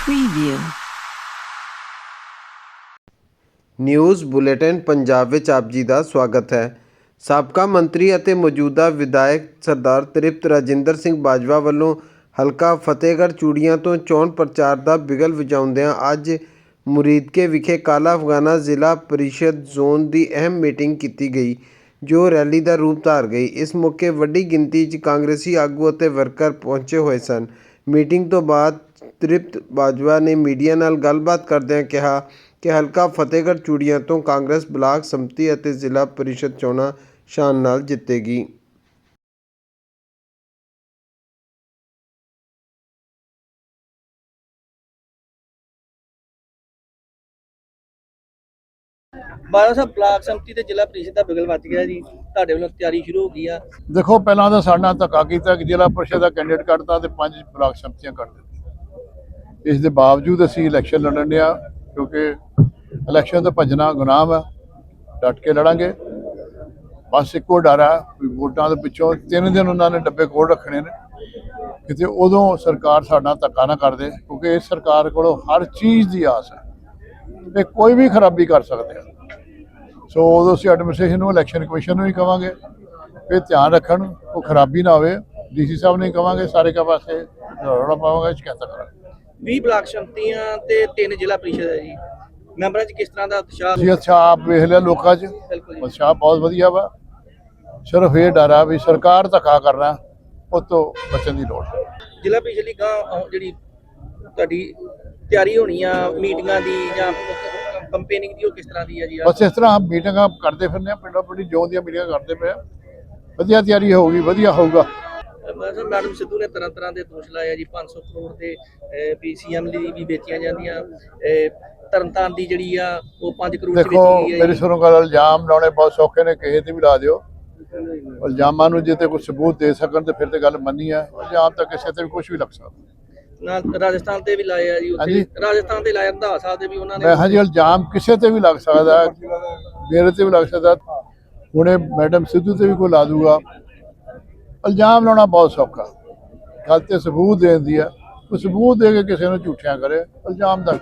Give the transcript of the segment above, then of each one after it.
preview. News bulletin Punjab ਵਿੱਚ ਆਪ ਜੀ ਦਾ ਸਵਾਗਤ ਹੈ। ਸਾਬਕਾ ਮੰਤਰੀ ਅਤੇ ਮੌਜੂਦਾ ਵਿਧਾਇਕ ਸਰਦਾਰ ਤ੍ਰਿਪਤ ਰਾਜਿੰਦਰ ਸਿੰਘ ਬਾਜਵਾ ਵੱਲੋਂ ਹਲਕਾ ਫਤਿਹਗੜ੍ਹ ਚੂੜੀਆਂ ਤੋਂ ਚੋਣ ਪ੍ਰਚਾਰ ਦਾ ਬਿਗਲ ਵਜਾਉਂਦਿਆਂ ਅੱਜ ਮੁਰੀਦਕੇ ਵਿਖੇ ਕਾਲਾ ਅਫਗਾਨਾ ਜ਼ਿਲ੍ਹਾ ਪਰਿਸ਼ਦ ਜ਼ੋਨ ਦੀ ਅਹਿਮ ਮੀਟਿੰਗ ਕੀਤੀ ਗਈ, ਜੋ ਰੈਲੀ ਦਾ ਰੂਪ ਧਾਰ ਗਈ। ਇਸ ਮੌਕੇ ਵੱਡੀ ਗਿਣਤੀ 'ਚ ਕਾਂਗਰਸੀ ਆਗੂ ਅਤੇ ਵਰਕਰ ਪਹੁੰਚੇ ਹੋਏ ਸਨ। ਮੀਟਿੰਗ ਤੋਂ ਬਾਅਦ ਤ੍ਰਿਪਤ ਬਾਜਵਾ ਨੇ ਮੀਡੀਆ ਨਾਲ ਗੱਲਬਾਤ ਕਰਦਿਆਂ ਕਿਹਾ ਕਿ ਹਲਕਾ ਫਤਿਹਗੜ੍ਹ ਚੂੜੀਆਂ ਤੋਂ ਕਾਂਗਰਸ ਬਲਾਕ ਸੰਮਤੀ ਅਤੇ ਜ਼ਿਲ੍ਹਾ ਪਰਿਸ਼ਦ ਚੋਣਾਂ ਸ਼ਾਨ ਨਾਲ ਜਿੱਤੇਗੀ। ਬਾਰਾਂ ਸਾਹਿਬ, ਬਲਾਕ ਸੰਮਤੀ ਤੇ ਜ਼ਿਲ੍ਹਾ ਪ੍ਰੀਸ਼ਦ ਦਾ ਬਿਗਲ ਵੱਜ ਗਿਆ ਜੀ। ਤੁਹਾਡੇ ਵੱਲੋਂ ਤਿਆਰੀ ਸ਼ੁਰੂ ਹੋ ਗਈ ਆ। ਦੇਖੋ, ਪਹਿਲਾਂ ਤਾਂ ਸਾਡਾ ਧੱਕਾ ਕੀਤਾ ਕਿ ਜ਼ਿਲ੍ਹਾ ਪਰਿਸ਼ਦ ਦਾ ਕੈਂਡੀਡੇਟ ਕੱਢਤਾ ਤੇ ਪੰਜ ਬਲਾਕ ਸੰਮਤੀਆਂ ਕੱਢ ਦਿੱਤੀਆਂ। ਇਸ ਦੇ ਬਾਵਜੂਦ ਅਸੀਂ ਇਲੈਕਸ਼ਨ ਲੜਨ ਡਿਆ ਕਿਉਂਕਿ ਇਲੈਕਸ਼ਨ ਤੋਂ ਭੱਜਣਾ ਗੁਨਾਹ ਹੈ ਡਟ ਕੇ ਲੜਾਂਗੇ। ਬਸ ਇੱਕੋ ਡਰ ਹੈ ਵੀ ਵੋਟਾਂ ਦੇ ਪਿੱਛੋਂ ਤਿੰਨ ਦਿਨ ਉਹਨਾਂ ਨੇ ਡੱਬੇ ਕੋਲ ਰੱਖਣੇ ਨੇ। ਕਿਤੇ ਉਦੋਂ ਸਰਕਾਰ ਸਾਡਾ ਧੱਕਾ ਨਾ ਕਰ ਦੇ, ਕਿਉਂਕਿ ਇਸ ਸਰਕਾਰ ਕੋਲੋਂ ਹਰ ਚੀਜ਼ ਦੀ ਆਸ ਹੈ ਤੇ ਕੋਈ ਵੀ ਖਰਾਬੀ ਕਰ ਸਕਦੇ ਆ। ਸੋ ਉਦੋਂ ਅਸੀਂ ਐਡਮਿਨਿਸਟ੍ਰੇਸ਼ਨ ਨੂੰ ਇਲੈਕਸ਼ਨ ਕਮਿਸ਼ਨ ਨੂੰ ਵੀ ਕਵਾਂਗੇ। ਵੀ ਧਿਆਨ ਰੱਖਣ ਉਹ ਖਰਾਬੀ ਨਾ ਹੋਵੇ। ਡੀਸੀ ਸਾਹਿਬ ਨੇ ਕਵਾਂਗੇ ਸਾਰੇ ਕਾ ਪਾਸੇ ਰੌਲਾ ਪਾਵਾਂਗੇ ਸ਼ਿਕਾਇਤਾਂ ਕਰਾਂਗੇ। 20 ਬਲਾਕ ਸੰਮਤੀਆਂ ਤੇ ਤਿੰਨ ਜ਼ਿਲ੍ਹਾ ਪ੍ਰੀਸ਼ਦ ਹੈ ਜੀ। ਮੈਂਬਰਾਂ 'ਚ ਕਿਸ ਤਰ੍ਹਾਂ ਦਾ ਉਤਸ਼ਾਹ? ਅਸੀਂ ਅੱਛਾ ਆਪ ਵੇਖ ਲਿਆ ਲੋਕਾਂ 'ਚ। ਜੀ। ਉਤਸ਼ਾਹ ਬਹੁਤ ਵਧੀਆ ਵਾ। ਸਿਰਫ ਇਹ ਡਰ ਵੀ ਸਰਕਾਰ ਧੱਕਾ ਕਰਨਾ ਉਹ ਤੋਂ ਬਚਣ ਦੀ ਲੋੜ ਜ਼ਿਲ੍ਹਾ ਲਈ ਗਾਂ ਜਿਹੜੀ ਤੁਹਾਡੀ ਤਿਆਰੀ ਹੋਣੀ ਆ ਮੀਟਿੰਗਾਂ ਦੀ ਜਾਂ ਕੰਪੇਨਿੰਗ ਦੀ ਉਹ ਕਿਸ ਤਰ੍ਹਾਂ ਦੀ ਆ ਜੀ? ਬਸ ਇਸ ਤਰ੍ਹਾਂ ਮੀਟਿੰਗਾਂ ਕਰਦੇ ਫਿਰਦੇ ਆ ਪਿੰਡਾਂ ਪਿੰਡੀ ਜੋਨ ਦੀਆਂ ਮੀਟਿੰਗਾਂ ਕਰਦੇ ਪਏ ਆ। ਵਧੀਆ ਤਿਆਰੀ ਹੋਊਗੀ ਵਧੀਆ ਹੋਊਗਾ। ਮੈਡਮ ਮੈਡਮ ਸਿੱਧੂ ਨੇ ਤਰ੍ਹਾਂ ਤਰ੍ਹਾਂ ਦੇ ਦੋਸ਼ ਲਾਏ ਆ ਜੀ 500 ਕਰੋੜ ਦੇ ਪੀਸੀਐਮ ਲਈ ਵੀ ਵੇਚੀਆਂ ਜਾਂਦੀਆਂ। ਤਰਨਤਾਰਨ ਦੀ ਜਿਹੜੀ ਆ ਉਹ 5 ਕਰੋੜ ਚ ਦੇਖੋ ਮੇਰੀ। ਸੁਣੋ ਗੱਲ ਇਲਜ਼ਾਮ ਲਾਉਣੇ ਬਹੁਤ ਸੌਖੇ ਨੇ ਕਿਸੇ ਤੇ ਵੀ ਲਾ ਦਿਓ। ਇਲਜ਼ਾਮਾਂ ਨੂੰ ਜੇ ਤੇ ਕੋਈ ਸਬੂਤ ਦੇ ਸਕਣ ਤੇ ਫਿਰ ਤੇ ਗੱਲ ਮੰਨੀ ਆ। ਇਲਜ਼ਾਮ ਤਾਂ ਕਿਸੇ ਤੇ ਵੀ ਕੁਝ ਵੀ ਲੱਗ ਸਕਦਾ। ਰਾਜਸਥਾਨ ਤੇ ਵੀ ਲਾਏ ਆ ਜੀ ਉੱਥੇ। ਹਾਂਜੀ। ਰਾਜਸਥਾਨ ਤੇ ਲਾਇਆ ਰੰਧਾਵਾ ਸਾਹਿਬ ਦੇ ਵੀ ਉਹਨਾਂ ਨੇ। ਮੈਂ ਹਾਂਜੀ ਇਲਜ਼ਾਮ ਕਿਸੇ ਤੇ ਵੀ ਲੱਗ ਸਕਦਾ ਹੈ, ਮੇਰੇ ਤੇ ਵੀ ਲੱਗ ਸਕਦਾ ਹੁਣੇ ਮੈਡਮ ਸਿੱਧੂ ਤੇ ਵੀ ਕੋਈ ਲਾ ਦੂਗਾ। ਇਲਜ਼ਾਮ ਲਾਉਣਾ ਬਹੁਤ ਸੌਖਾ। ਗੱਲ ਤੇ ਸਬੂਤ ਦੇਣ ਦੀ ਆ ਕੋਈ ਸਬੂਤ ਦੇ ਕੇ ਕਿਸੇ ਨੂੰ ਝੂਠਿਆਂ ਕਰੇ ਇਲਜ਼ਾਮ ਦਾ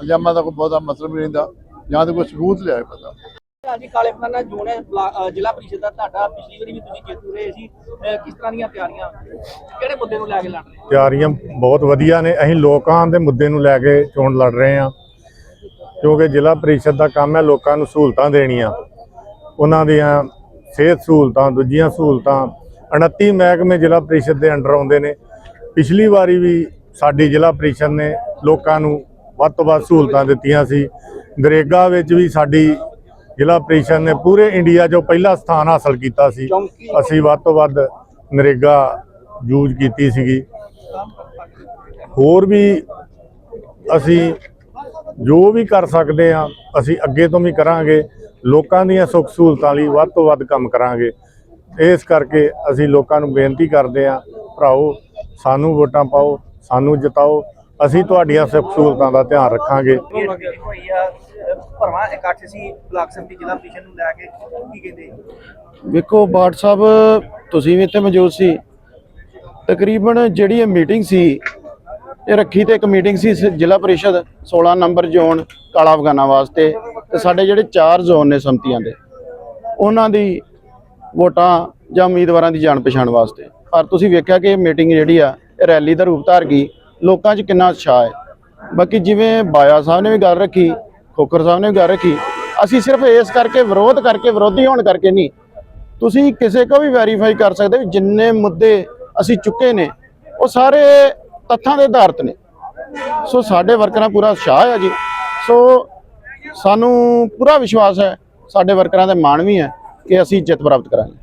ਇਲਜ਼ਾਮਾਂ ਦਾ ਕੋਈ ਬਹੁਤਾ ਮਤਲਬ ਨਹੀਂ ਹੁੰਦਾ ਜਾਂ ਤਾਂ ਕੋਈ ਸਬੂਤ ਲਿਆਏ ਪਤਾ। ਹਾਂਜੀ ਕਾਲੇ ਜੋਨ ਹੈ ਜ਼ਿਲ੍ਹਾ ਪ੍ਰੀਸ਼ਦ ਦਾ ਤੁਹਾਡਾ। ਪਿਛਲੀ ਵਾਰੀ ਵੀ ਤੁਸੀਂ ਜੇਤੂ ਰਹੇ ਸੀ। ਕਿਸ ਤਰ੍ਹਾਂ ਦੀਆਂ ਤਿਆਰੀਆਂ? ਕਿਹੜੇ ਮੁੱਦੇ ਨੂੰ ਲੈ ਕੇ ਲੜ ਰਹੇ ਤਿਆਰੀਆਂ ਬਹੁਤ ਵਧੀਆ ਨੇ। ਅਸੀਂ ਲੋਕਾਂ ਦੇ ਮੁੱਦੇ ਨੂੰ ਲੈ ਕੇ ਚੋਣ ਲੜ ਰਹੇ ਹਾਂ। ਕਿਉਂਕਿ ਜ਼ਿਲ੍ਹਾ ਪ੍ਰੀਸ਼ਦ ਦਾ ਕੰਮ ਹੈ ਲੋਕਾਂ ਨੂੰ ਸਹੂਲਤਾਂ ਦੇਣੀਆਂ। ਉਹਨਾਂ ਦੀਆਂ ਸਿਹਤ ਸਹੂਲਤਾਂ, ਦੂਜੀਆਂ ਸਹੂਲਤਾਂ। 29 ਮਹਿਕਮੇ ਜ਼ਿਲ੍ਹਾ ਪ੍ਰੀਸ਼ਦ ਦੇ ਅੰਡਰ ਆਉਂਦੇ ਨੇ। ਪਿਛਲੀ ਵਾਰੀ ਵੀ ਸਾਡੀ ਜ਼ਿਲ੍ਹਾ ਪ੍ਰੀਸ਼ਦ ਨੇ ਲੋਕਾਂ ਨੂੰ ਵੱਧ ਤੋਂ ਵੱਧ ਸਹੂਲਤਾਂ ਦਿੱਤੀਆਂ ਸੀ। ਨਰੇਗਾ ਵਿੱਚ ਵੀ ਸਾਡੀ ਜ਼ਿਲ੍ਹਾ ਪ੍ਰੀਸ਼ਦ ਨੇ ਪੂਰੇ ਇੰਡੀਆ 'ਚੋਂ ਪਹਿਲਾ ਸਥਾਨ ਹਾਸਲ ਕੀਤਾ ਸੀ। ਅਸੀਂ ਵੱਧ ਤੋਂ ਵੱਧ ਨਰੇਗਾ ਯੂਜ਼ ਕੀਤੀ ਸੀਗੀ। ਹੋਰ ਵੀ ਅਸੀਂ ਜੋ ਵੀ ਕਰ ਸਕਦੇ ਆ ਅਸੀਂ ਅੱਗੇ ਤੋਂ ਵੀ ਕਰਾਂਗੇ। ਲੋਕਾਂ ਦੀਆਂ ਸੁੱਖ ਸਹੂਲਤਾਂ ਲਈ ਵੱਧ ਤੋਂ ਵੱਧ ਕੰਮ ਕਰਾਂਗੇ। ਇਸ ਕਰਕੇ ਅਸੀਂ ਲੋਕਾਂ ਨੂੰ ਬੇਨਤੀ ਕਰਦੇ ਆ ਭਰਾਓ ਸਾਨੂੰ ਵੋਟਾਂ ਪਾਓ ਸਾਨੂੰ ਜਿਤਾਓ। ਅਸੀਂ ਤੁਹਾਡੀਆਂ ਸੁੱਖ ਸਹੂਲਤਾਂ ਦਾ ਧਿਆਨ ਰੱਖਾਂਗੇ। ਹੋਈ ਆ ਭਰਵਾ ਇਕੱਠ ਸੀ ਬਲਾਕ ਸੰਮਤੀ ਜ਼ਿਲ੍ਹਾ ਪ੍ਰੀਸ਼ਦ ਨੂੰ ਲੈ ਕੇ ਕੀ ਕਹਿੰਦੇ? ਵੇਖੋ ਬਾਟ ਸਾਹਿਬ ਤੁਸੀਂ ਵੀ ਇੱਥੇ ਮੌਜੂਦ ਸੀ। ਤਕਰੀਬਨ ਜਿਹੜੀ ਇਹ ਮੀਟਿੰਗ ਸੀ ਇਹ ਰੱਖੀ ਤੇ ਇੱਕ ਮੀਟਿੰਗ ਸੀ ਸ- ਜ਼ਿਲ੍ਹਾ ਪਰਿਸ਼ਦ 16 ਨੰਬਰ ਜ਼ੋਨ ਕਾਲਾ ਅਫਗਾਨਾ ਵਾਸਤੇ। ਤੇ ਸਾਡੇ ਜਿਹੜੇ ਚਾਰ ਜ਼ੋਨ ਨੇ ਸੰਮਤੀਆਂ ਦੇ ਉਹਨਾਂ ਦੀ ਵੋਟਾਂ ਜਾਂ ਉਮੀਦਵਾਰਾਂ ਦੀ ਜਾਣ ਪਛਾਣ ਵਾਸਤੇ। ਪਰ ਤੁਸੀਂ ਵੇਖਿਆ ਕਿ ਇਹ ਮੀਟਿੰਗ ਜਿਹੜੀ ਆ ਇਹ ਰੈਲੀ ਦਾ ਰੂਪ ਧਾਰ ਗਈ। ਲੋਕਾਂ 'ਚ ਕਿੰਨਾ ਉਤਸ਼ਾਹ ਹੈ। ਬਾਕੀ ਜਿਵੇਂ ਬਾਇਆ ਸਾਹਿਬ ਨੇ ਵੀ ਗੱਲ ਰੱਖੀ, ਖੋਖਰ ਸਾਹਿਬ ਨੇ ਵੀ ਗੱਲ ਰੱਖੀ, ਅਸੀਂ ਸਿਰਫ ਇਸ ਕਰਕੇ ਵਿਰੋਧ ਕਰਕੇ, ਵਿਰੋਧੀ ਹੋਣ ਕਰਕੇ ਨਹੀਂ। ਤੁਸੀਂ ਕਿਸੇ ਕੋ ਵੀ ਵੈਰੀਫਾਈ ਕਰ ਸਕਦੇ ਹੋ, ਜਿੰਨੇ ਮੁੱਦੇ ਅਸੀਂ ਚੁੱਕੇ ਨੇ, ਉਹ ਸਾਰੇ ਤੱਥਾਂ ਦੇ ਆਧਾਰਤ ਨੇ। ਸੋ ਸਾਡੇ ਵਰਕਰਾਂ ਪੂਰਾ ਉਤਸ਼ਾਹ ਹੈ ਜੀ। ਸੋ ਸਾਨੂੰ ਪੂਰਾ ਵਿਸ਼ਵਾਸ ਹੈ, ਸਾਡੇ ਵਰਕਰਾਂ ਦੇ ਮਾਣ ਵੀ ਹੈ ਕਿ ਅਸੀਂ ਜਿੱਤ ਪ੍ਰਾਪਤ ਕਰਾਂਗੇ।